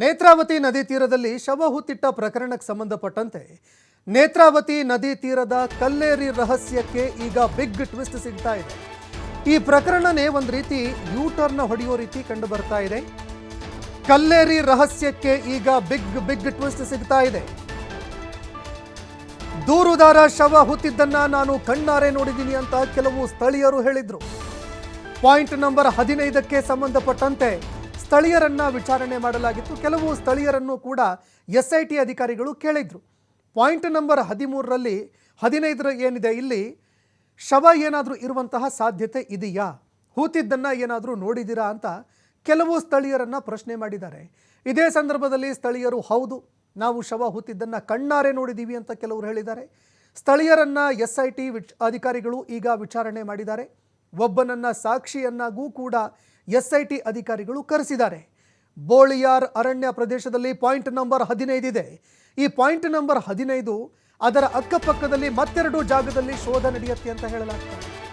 ನೇತ್ರಾವತಿ ನದಿ ತೀರದಲ್ಲಿ ಶವ ಹುತ್ತಿಟ್ಟ ಪ್ರಕರಣಕ್ಕೆ ಸಂಬಂಧಪಟ್ಟಂತೆ ನೇತ್ರಾವತಿ ನದಿ ತೀರದ ಕಲ್ಲೇರಿ ರಹಸ್ಯಕ್ಕೆ ಈಗ ಬಿಗ್ ಟ್ವಿಸ್ಟ್ ಸಿಗ್ತಾ ಇದೆ. ಈ ಪ್ರಕರಣನೇ ಒಂದು ರೀತಿ ಯೂ ಟರ್ನ್ ಹೊಡೆಯೋ ರೀತಿ ಕಂಡು ಬರ್ತಾ ಇದೆ. ಕಲ್ಲೇರಿ ರಹಸ್ಯಕ್ಕೆ ಈಗ ಬಿಗ್ ಬಿಗ್ ಟ್ವಿಸ್ಟ್ ಸಿಗ್ತಾ ಇದೆ. ದೂರುದಾರ ಶವ ಹುತ್ತಿದ್ದನ್ನ ನಾನು ಕಣ್ಣಾರೆ ನೋಡಿದ್ದೀನಿ ಅಂತ ಕೆಲವು ಸ್ಥಳೀಯರು ಹೇಳಿದ್ರು. ಪಾಯಿಂಟ್ ನಂಬರ್ ಹದಿನೈದಕ್ಕೆ ಸಂಬಂಧಪಟ್ಟಂತೆ ಸ್ಥಳೀಯರನ್ನ ವಿಚಾರಣೆ ಮಾಡಲಾಗಿತ್ತು. ಕೆಲವು ಸ್ಥಳೀಯರನ್ನು ಕೂಡ ಎಸ್ ಐ ಟಿ ಅಧಿಕಾರಿಗಳು ಕೇಳಿದ್ರು. ಪಾಯಿಂಟ್ ನಂಬರ್ ಹದಿಮೂರರಲ್ಲಿ ಹದಿನೈದರ ಏನಿದೆ ಇಲ್ಲಿ? ಶವ ಏನಾದರೂ ಇರುವಂತಹ ಸಾಧ್ಯತೆ ಇದೆಯಾ? ಹೂತಿದ್ದನ್ನು ಏನಾದರೂ ನೋಡಿದ್ದೀರಾ ಅಂತ ಕೆಲವು ಸ್ಥಳೀಯರನ್ನು ಪ್ರಶ್ನೆ ಮಾಡಿದ್ದಾರೆ. ಇದೇ ಸಂದರ್ಭದಲ್ಲಿ ಸ್ಥಳೀಯರು ಹೌದು, ನಾವು ಶವ ಹೂತಿದ್ದನ್ನು ಕಣ್ಣಾರೆ ನೋಡಿದ್ದೀವಿ ಅಂತ ಕೆಲವರು ಹೇಳಿದ್ದಾರೆ. ಸ್ಥಳೀಯರನ್ನು ಎಸ್ ಐ ಟಿ ವಿಚ್ ಅಧಿಕಾರಿಗಳು ಈಗ ವಿಚಾರಣೆ ಮಾಡಿದ್ದಾರೆ. ಒಬ್ಬನನ್ನ ಸಾಕ್ಷಿಯನ್ನಾಗೂ ಕೂಡ ಎಸ್ ಐ ಟಿ ಅಧಿಕಾರಿಗಳು ಕರೆಸಿದ್ದಾರೆ. ಬೋಳಿಯಾರ್ ಅರಣ್ಯ ಪ್ರದೇಶದಲ್ಲಿ ಪಾಯಿಂಟ್ ನಂಬರ್ ಹದಿನೈದಿದೆ ಈ ಪಾಯಿಂಟ್ ನಂಬರ್ ಹದಿನೈದು ಅದರ ಅಕ್ಕಪಕ್ಕದಲ್ಲಿ ಮತ್ತೆರಡು ಜಾಗದಲ್ಲಿ ಶೋಧ ನಡೆಯುತ್ತೆ ಅಂತ ಹೇಳಲಾಗ್ತದೆ.